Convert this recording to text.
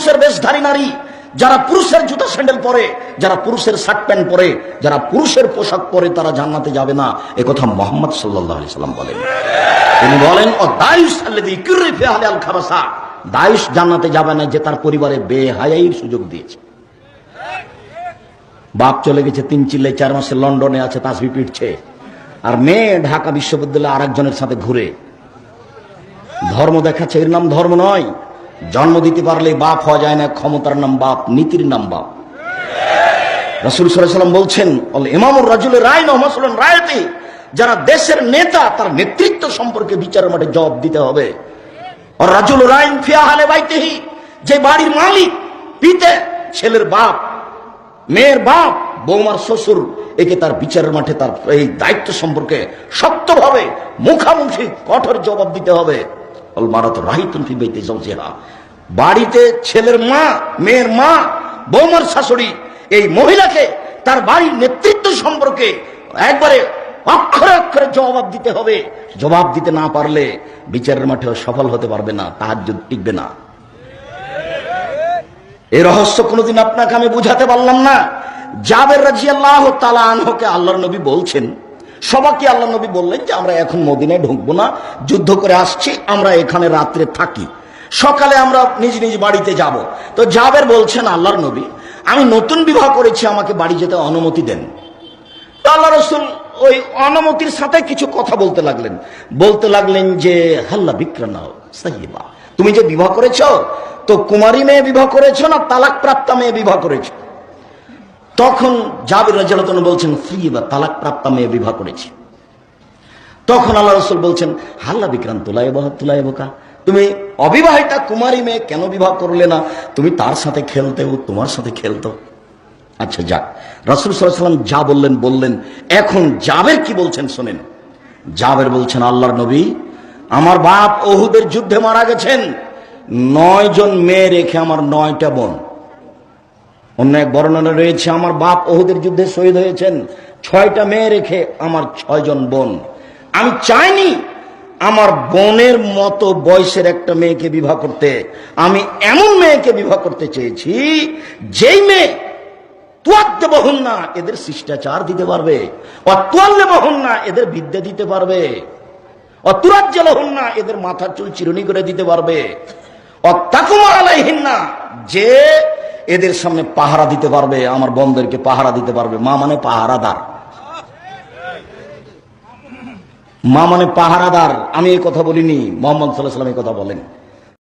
পুরুষের বেশধারী নারী, যারা পুরুষের জুতা স্যান্ডেল পরে, যারা পুরুষের শার্ট প্যান্ট পরে, যারা পুরুষের পোশাক পরে তারা জান্নাতে যাবে না। এ কথা মোহাম্মদ সাল্লাম বলেন। তিনি বলেন দায়ুস জান্নাতে যাবে না যে তার পরিবারে বেহায়াইর সুযোগ দিয়েছে। বাপ চলে গেছে তিন চিল্লে চার মাসে লন্ডনে আছে, তাসবি পিটছে। আর মেয়ে ঢাকা বিশ্ববিদ্যালয়ে আরেকজনের সাথে ঘুরে। ধর্ম দেখাচ্ছে, এর নাম ধর্ম নয়। জন্ম দিতে পারলে বাপ হওয়া যায় না, ক্ষমতার নাম বাপ, নীতির নাম বাপ। রসুল সাল্লাম বলছেন ইমামুর রাজুলের রায় নহমাসুলেন রায়তে যারা দেশের নেতা, তার নেতৃত্ব সম্পর্কে বিচারের মাঠে জবাব দিতে হবে। রাজুল রাইন ফিয়াহালে বাইতেহি, যে বাড়ির মালিক, পিতে, ছেলের বাপ, মেয়ের বাপ, বৌমার শ্বশুর, একে তার বিচারের মাঠে তার এই দায়িত্ব সম্পর্কে শক্তভাবে, মুখামুখি, কঠোর জবাব দিতে হবে। বাড়িতে ছেলের মা, মেয়ের মা, বৌমার শাশুড়ি, এই মহিলাকে, তার বাড়ির নেতৃত্ব সম্পর্কে একবারে অক্ষরে অক্ষরে জবাব দিতে হবে। জবাব দিতে না পারলে বিচারের মাঠে সফল হতে পারবে না তাহার টিকবে না। এই রহস্য কোনোদিন আপনাকে আমি বুঝাতে পারলাম না। জাবের রাজি আল্লাহ তালা আনহকে আল্লাহর নবী বলছেন সবাইকে আল্লাহ নবী বললেন যে আমরা এখন মদিনায় ঢুকবো না, যুদ্ধ করে আসছি, আমরা এখানে রাত্রে থাকি। সকালে আমরা নিজ নিজ বাড়িতে যাব। তো জাবের বলছেন আল্লাহর নবী, আমি নতুন বিবাহ করেছি, আমাকে বাড়ি যেতে অনুমতি দেন। আল্লাহ রসুল ওই অনুমতির সাথে কিছু কথা বলতে লাগলেন। বলতে লাগলেন যে, হাল্লা বিক্রানা তুমি যে বিবাহ করেছ, তো কুমারী মেয়ে বিবাহ করেছ না তালাক প্রাপ্তা মেয়ে বিবাহ করেছ? তখন জাবির রাজালতন বলছেন, ফ্রি বা তালাক প্রাপ্তা মেয়ে বিবাহ করেছি। তখন আল্লাহ রসুল বলছেন, হাল্লা বিক্রান্ত বহা বোকা তুমি অবিবাহিতা কুমারী মেয়ে কেন বিবাহ করলে না? তুমি তার সাথে খেলতেও, তোমার সাথে খেলতো। আচ্ছা যাক। রসুল সাল্লাম যা বললেন বললেন। এখন জাবের কি বলছেন, শোনেন। জাবের বলছেন, আল্লাহর নবী, আমার বাপ ওহুদের যুদ্ধে মারা গেছেন। নয় জন মেয়ে রেখে আমার নয়টা বোন। অন্য এক বর্ণনা রয়েছে, আমার বাপ ওহুদের যুদ্ধে শহীদ হয়েছেন। ছয়টা মেয়ে রেখে আমার ছয়জন বোন। আমি চাইনি আমার বোনের মতো বয়সের একটা মেয়েকে বিবাহ করতে। আমি এমন মেয়েকে বিবাহ করতে চেয়েছি, যেই মেয়ে তুয়াদ্দে বহুন না এদের শিষ্টাচার দিতে পারবে অতুয়াল্লে বহুন না এদের বিদ্যা দিতে পারবে অতুরাজ্জাল হন না এদের মাথার চুল চিরুনি করে দিতে পারবে। অত্যাকুমা আলাইহিন না যে এদের সামনে পাহারা দিতে পারবে, আমার বন্ধুদেরকে পাহারা দিতে পারবে। মা মানে পাহারাদার। মা মানে পাহারাদার। আমি এই কথা বলিনি, মোহাম্মদ সাল্লাহ সাল্লাম এই কথা বলেন।